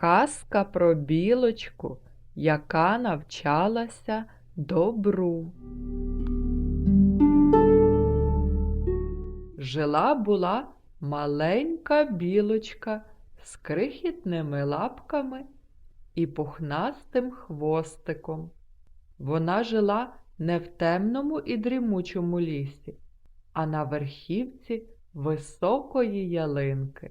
Казка про білочку, яка навчалася добру. Жила була маленька білочка з крихітними лапками і пухнастим хвостиком. Вона жила не в темному і дрімучому лісі, а на верхівці високої ялинки.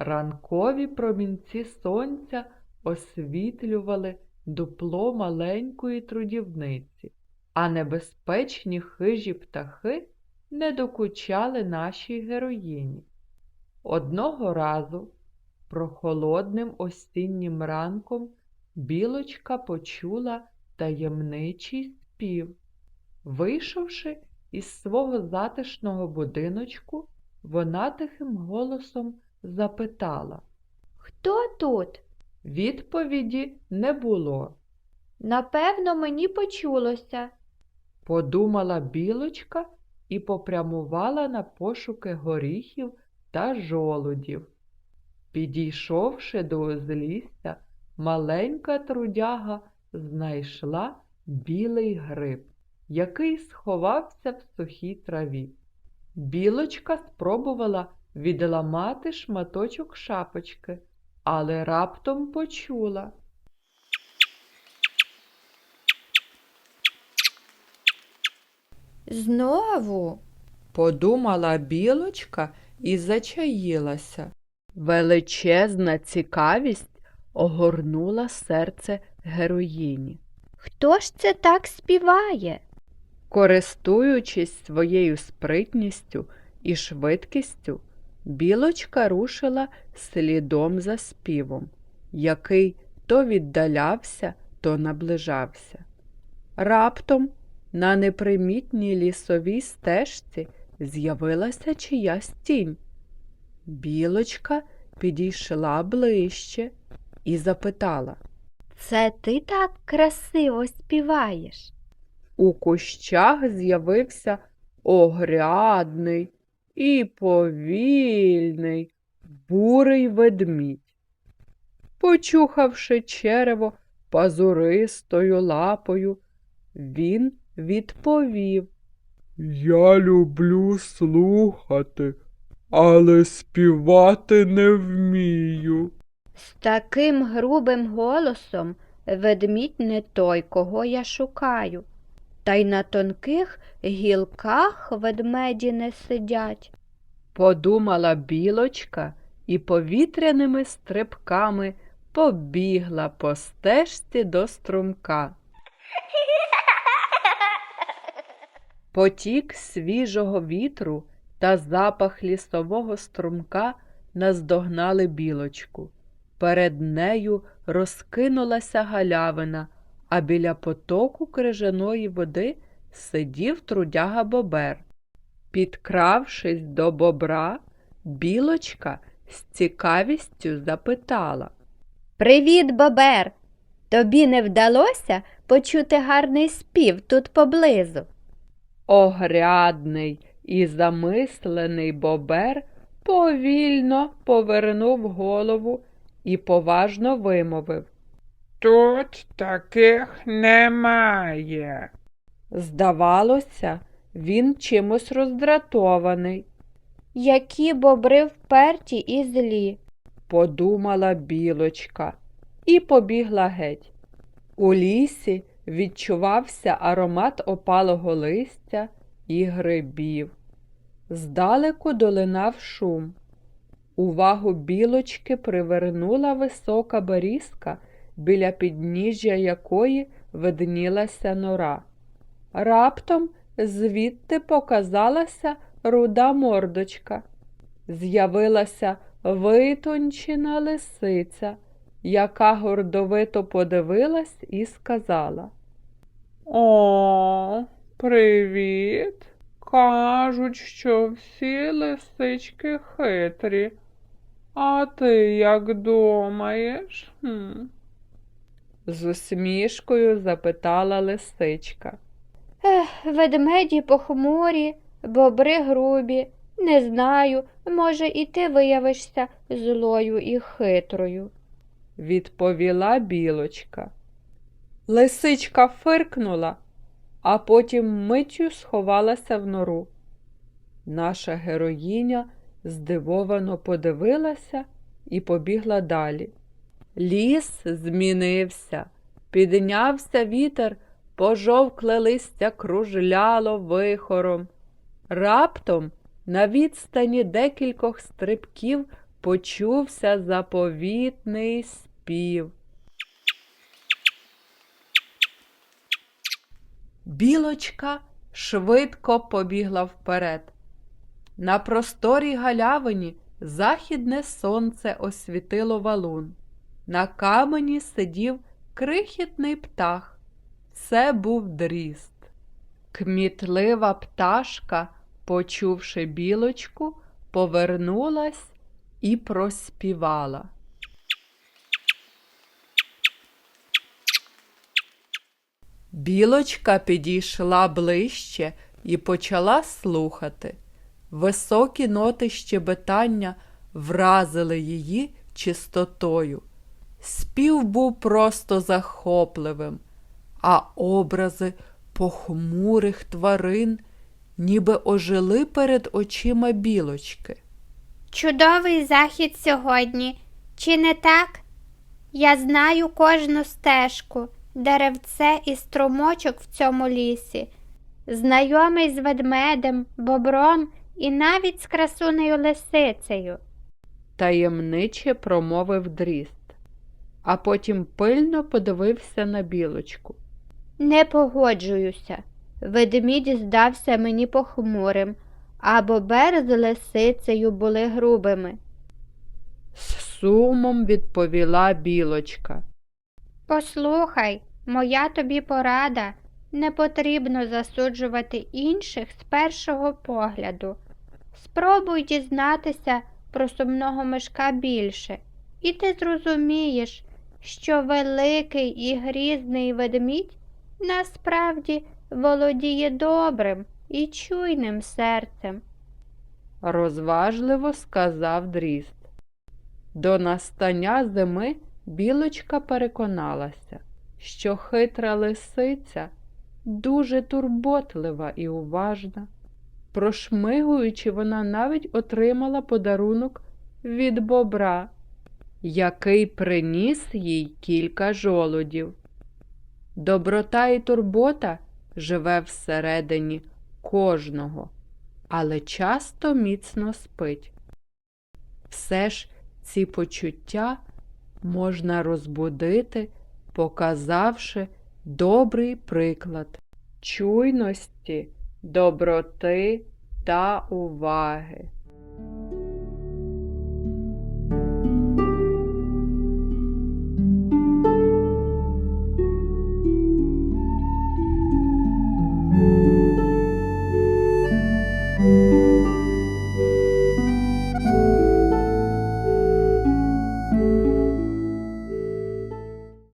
Ранкові промінці сонця освітлювали дупло маленької трудівниці, а небезпечні хижі птахи не докучали нашій героїні. Одного разу, прохолодним осіннім ранком, білочка почула таємничий спів. Вийшовши із свого затишного будиночку, вона тихим голосом запитала. Хто тут? Відповіді не було. Напевно, мені почулося. Подумала білочка і попрямувала на пошуки горіхів та жолудів. Підійшовши до узлісся, маленька трудяга знайшла білий гриб, який сховався в сухій траві. Білочка спробувала відламати шматочок шапочки, але раптом почула. Знову. Подумала білочка і зачаїлася. Величезна цікавість огорнула серце героїні. Хто ж це так співає? Користуючись своєю спритністю і швидкістю, білочка рушила слідом за співом, який то віддалявся, то наближався. Раптом на непримітній лісовій стежці з'явилася чиясь тінь. Білочка підійшла ближче і запитала. Це ти так красиво співаєш? У кущах з'явився огрядний і повільний бурий ведмідь. Почухавши черево пазуристою лапою, він відповів. Я люблю слухати, але співати не вмію. З таким грубим голосом ведмідь не той, кого я шукаю. Та й на тонких гілках ведмеді не сидять. Подумала білочка і повітряними стрибками побігла по стежці до струмка. Потік свіжого вітру та запах лісового струмка наздогнали білочку. Перед нею розкинулася галявина, а біля потоку крижаної води сидів трудяга бобер. Підкравшись до бобра, білочка з цікавістю запитала. Привіт, бобер! Тобі не вдалося почути гарний спів тут поблизу? Огрядний і замислений бобер повільно повернув голову і поважно вимовив. Тут таких немає. Здавалося, він чимось роздратований, Які бобри вперті і злі. подумала білочка і побігла геть. У лісі відчувався аромат опалого листя і грибів. Здалеку долинав шум. Увагу білочки привернула висока берізка, біля підніжжя якої виднілася нора. Раптом звідти показалася руда мордочка. З'явилася витончена лисиця, яка гордовито подивилась і сказала. О, привіт. Кажуть, що всі лисички хитрі. А ти як думаєш? Хм. З усмішкою запитала лисичка. Ех, ведмеді похмурі, бобри грубі. Не знаю, може, і ти виявишся злою і хитрою. відповіла білочка. Лисичка фиркнула, а потім миттю сховалася в нору. Наша героїня здивовано подивилася і побігла далі. Ліс змінився, піднявся вітер, пожовкле листя кружляло вихором. Раптом на відстані декількох стрибків почувся заповітний спів. Білочка швидко побігла вперед. На просторій галявині західне сонце освітило валун. На камені сидів крихітний птах. Це був дріст. Кмітлива пташка, почувши білочку, повернулась і проспівала. Білочка підійшла ближче і почала слухати. Високі ноти щебетання вразили її чистотою. Спів був просто захопливим, а образи похмурих тварин ніби ожили перед очима білочки. Чудовий захід сьогодні, чи не так? Я знаю кожну стежку, деревце і струмочок в цьому лісі, знайомий з ведмедем, бобром і навіть з красунею лисицею. таємниче промовив дріст, а потім пильно подивився на білочку. Не погоджуюся. Ведмідь здався мені похмурим, а бобер з лисицею були грубими. З сумом відповіла білочка. Послухай, моя тобі порада. Не потрібно засуджувати інших з першого погляду. Спробуй дізнатися про сумного мишка більше, і ти зрозумієш, що великий і грізний ведмідь насправді володіє добрим і чуйним серцем. розважливо сказав дріст. До настання зими білочка переконалася, що хитра лисиця дуже турботлива і уважна. Прошмигуючи, вона навіть отримала подарунок від бобра, який приніс їй кілька жолудів. Доброта і турбота живе всередині кожного, але часто міцно спить. Все ж ці почуття можна розбудити, показавши добрий приклад чуйності, доброти та уваги.